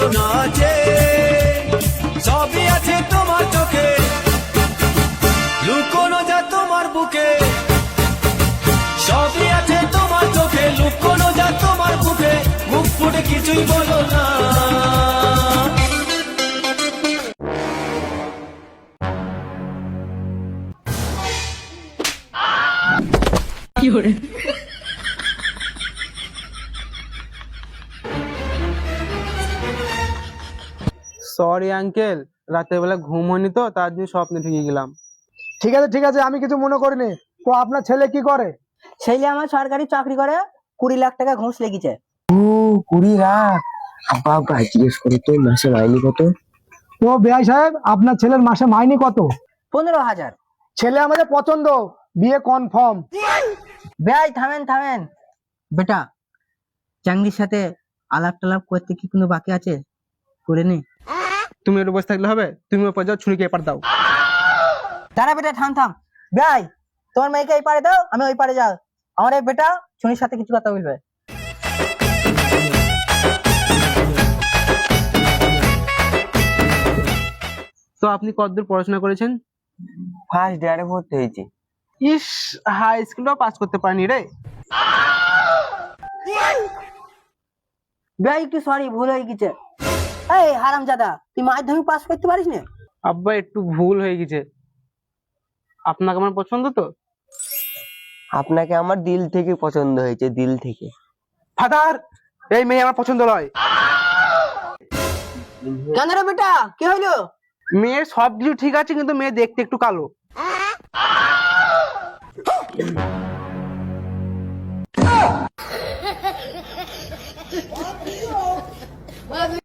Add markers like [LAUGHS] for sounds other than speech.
বাসনা আছে, সবই আছে তোমার চোখে। লুকোনো যা তোমার বুকে, সবই আছে তোমার চোখে। লুকোনো যা তোমার বুকে, মুখ ফুটে কিছুই বলো না। কি সরি আঙ্কেল রাতের বেলা ঘুম হয়নি তো তার জন্য স্বপ্নে ঢুকে গেলাম। ঠিক আছে ঠিক আছে আমি কিছু মনে করিনি। তো আপনার ছেলে কি করে? ছেলে আমার সরকারি চাকরি করে কুড়ি লাখ টাকা ঘুষ লেগেছে। ও কুড়ি লাখ? আব্বা আব্বা জিজ্ঞেস করো তো মাসে মাইনি কত? তো বেআই সাহেব আপনার ছেলের মাসে মাইনে কত? পনেরো হাজার। ছেলে আমাদের পছন্দ বিয়ে কনফার্ম ভাই থামেন থামেন। বেটা চাংড়ির সাথে আলাপ টালাপ করতে কি কোনো বাকি আছে? করে নে। তুমি একটু বসে থাকলে হবে তুমি ওপর যাও ছুরিকে এপার দাও। দাঁড়া বেটা থাম থাম। ভাই তোমার মেয়েকে এই পারে দাও আমি ওই পারে যাও আমার এই বেটা ছুনির সাথে কিছু কথা বলবে। তো আপনি কতদূর পড়াশোনা করেছেন? ফার্স্ট ইয়ারে ভর্তি হয়েছি। ইস হাই স্কুলটাও পাস করতে পারিনি রে। ভাই একটু সরি ভুল হয়ে গেছে। এই হারাম জাদা তুই মাধ্যমিক পাস করতে পারিস না? আব্বা একটু ভুল হয়ে গেছে। আপনাকে আমার পছন্দ তো? আপনাকে আমার দিল থেকে পছন্দ হয়েছে দিল থেকে। ফাদার এই মেয়ে আমার পছন্দ নয়। কেন রে বেটা? কি হইল? মেয়ের সব কিছু ঠিক আছে কিন্তু মেয়ে দেখতে একটু কালো। [LAUGHS]